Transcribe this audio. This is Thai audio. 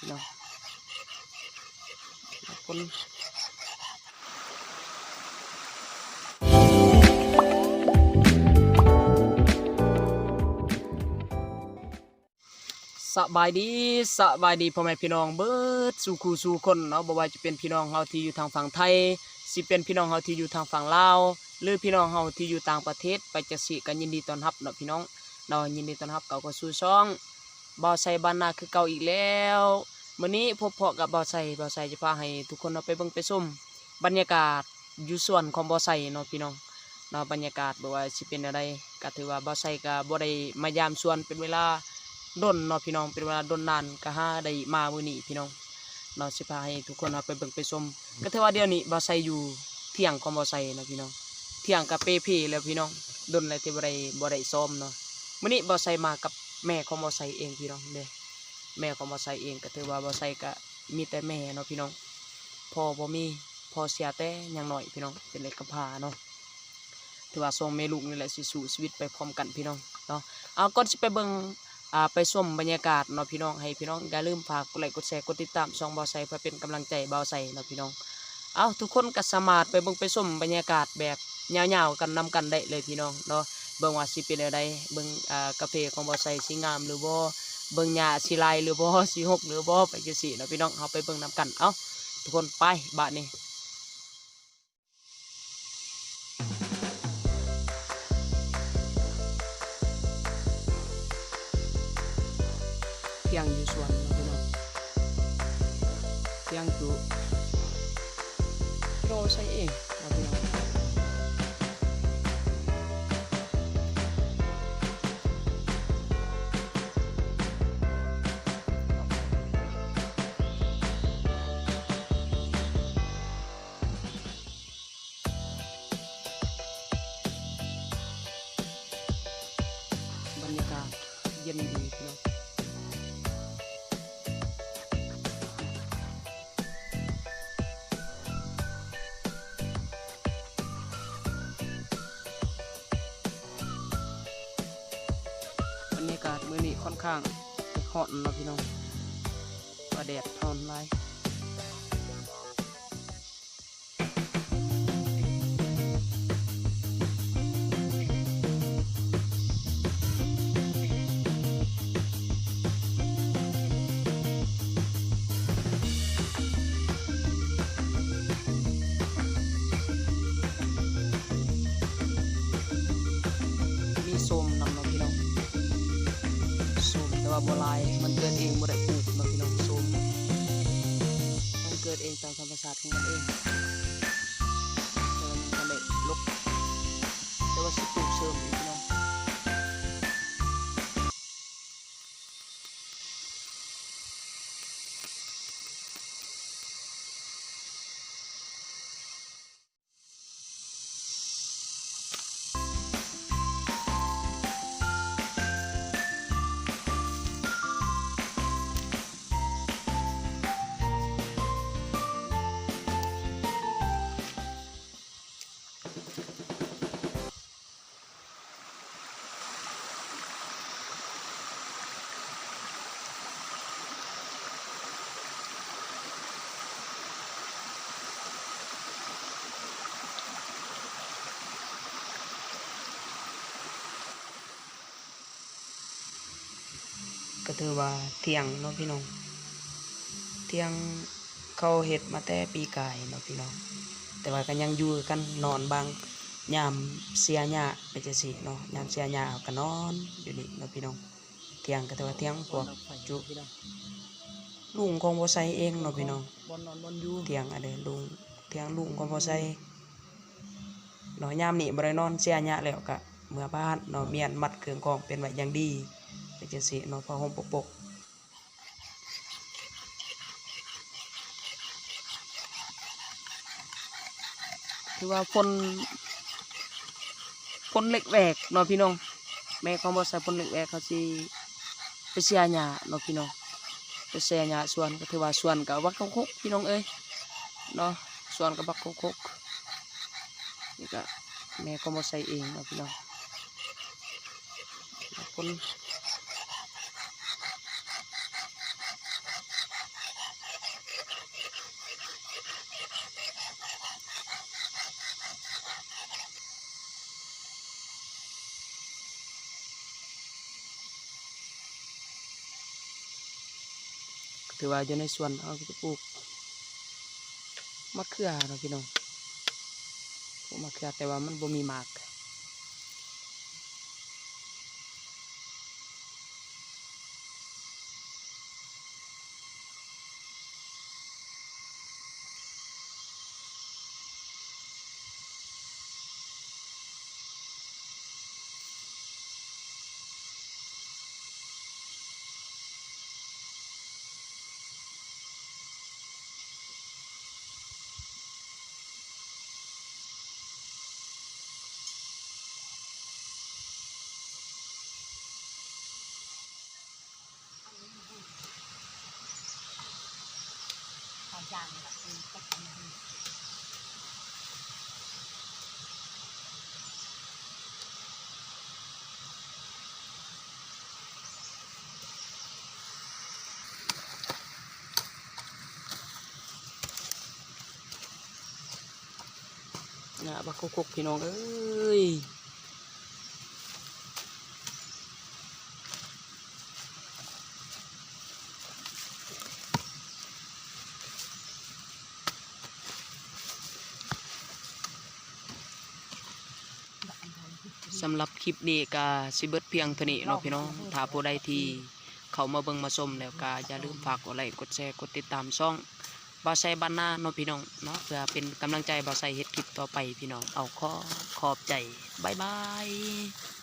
พี่น้องขอบคุณสบายดีสบายดีพ่อแม่พี่น้องเบิดสู่คู่สู่คนเนาะบ่ว่าจะเป็นพี่น้องเฮาที่อยู่ทางฝั่งไทยสิเป็นพี่น้องเฮาที่อยู่ทางฝั่งลาวหรือพี่น้องเฮาที่อยู่ต่างประเทศไปจักสิกันยินดีต้อนรับเนาะพี่น้องเนาะยินดีต้อนรับเก่าก็สู่ช่อง บ่าวไซบ้านนาคือเก่าอีกแล้วมื้อนี้พบเพาะกับบ่าวไซบ่าวไซจะพาให้ทุกคนเอาไปเบิ่งไปชมบรรยากาศอยู่ส่วนของบ่าวไซเนาะพี่น้องเนาะบรรยากาศบ่ว่าสิเป็นอะไรก็ถือว่าบ่าวไซก็บ่ได้มายามส่วนเป็นเวลาดนเนาะพี่น้องเป็นเวลาดนนานก็หาได้มามื้อนี้พี่น้องเราสิพาให้ทุกคนเอาไปเบิ่งไปชมก็ถือว่าเดี๋ยวนี้บ่าวไซอยู่เที่ยงของบ่าวไซเนาะพี่น้องเที่ยงกับเปเพแล้วพี่น้องดนอะไรที่บ่ได้บ่ได้ซ้อมเนาะมื้อนี้บ่าวไซมากับ แม่ของบ่าวไซเองพี่น้องเด้แม่ของบ่าวไซเองก็ถือว่าบ่าวไซก็มีแต่แม่เนาะพี่น้องพ่อบ่มีพ่อเสียแต่ยังหน้อยพี่น้องเป็นเล็กกำพาเนาะถือว่าสองแม่ลูกนี่แหละสิสู้ชีวิตไปพร้อมกันพี่น้องเนาะเอาก่อนสิไปเบิ่งอ่าไปชมบรรยากาศเนาะพี่น้องให้พี่น้องอย่าลืมฝากกดไลค์กดแชร์กดติดตามช่องบาใสเพื่อเป็นกำลังใจบาใสเนาะพี่น้องเอาทุกคนก็สามารถไปเบิ่งไปชมบรรยากาศแบบยาวๆกันนำกันได้เลยพี่น้องเนาะ เบิ่งว่าสิเป็นอะไรเบิ่งอ่ากาแฟของเบาใสสิงามหรือบ่เบิ่งหญ้าสิลายหรือบ่สิหกหรือบ่ไปจังซี่เนาะพี่น้องเอาไปเบิ่งนำกันเอ้าทุกคนไปบาดนี้เที่ยงอยู่สวนนะพี่น้องเที่ยงอยู่โรใช้เองนะพี่น้อง ค่อนข้างหอนนะพี่น้องว่าแดดทอนไว้ บลาย มันเกิดเองบ่ได้ปลูกเนาพี่น้องส้มมันเกิดเองตามธรรมชาติของมันเองแต่มันทำได้ลกแต่ว่าสิปลูกเสริมพี่น้อ ก็ถือว่าเที่ยงเนาะพี่น้อง เที่ยงเขาเฮ็ดมาแต่ปีกายเนาะพี่น้อง แต่ว่าก็ยังอยู่กันนอนบางยามเสียหญ้าไปจังซี่เนาะยามเสียหญ้าก็นอนอยู่นี่เนาะพี่น้อง เที่ยงก็ถือว่าเที่ยงพวกจุลุงของบ่ใส่เองเนาะพี่น้องบอลนอนบอลอยู่เที่ยงอะไรลุงเที่ยงลุงของบ่ใส่เนาะยามนี้บ่ได้นอนเสียหญ้าแล้วก็เมื่อบ้านเนาะเมียนมัดเครื่องกองเป็นไว้อย่างดี ไปจังซี่เนาะผ้าห่มปกๆถือว่าพลพลเล็กแหวกเนาะพี่น้องแม่ของบอใส่พลเล็กแหวกเขาสิไปเสียหญ้าเนาะพี่น้องไปเสียหญ้าส่วนก็ถือว่าส่วนกับวักคกพี่น้องเอ้ยเนาะส่วนกับวักคกนี่ก็แม่ของบอใส่เองเนาะพี่น้องพล ถือว่าอยู่ในส่วนเอาไปปลูกมะเขือเนาะพี่น้องปลูกมะเขือแต่ว่ามันบ่มีหมาก อย่างแบบเป็นแค่นี้นะบักคุกพี่น้องเอ้ย สำหรับคลิปนี้ก็สิเบิดเพียงเท่านี้เนาะพี่น้องถ้าผู้ใดที่เขามาเบิ่งมาชมแล้วก็อย่าลืมฝากกดไลค์กดแชร์กดติดตามช่องบ่าวไซบ้านนาเนาะพี่น้องเนาะเพื่อเป็นกำลังใจบ่าวไซเฮ็ดคลิปต่อไปพี่น้องเอาขอขอบใจบ๊ายบาย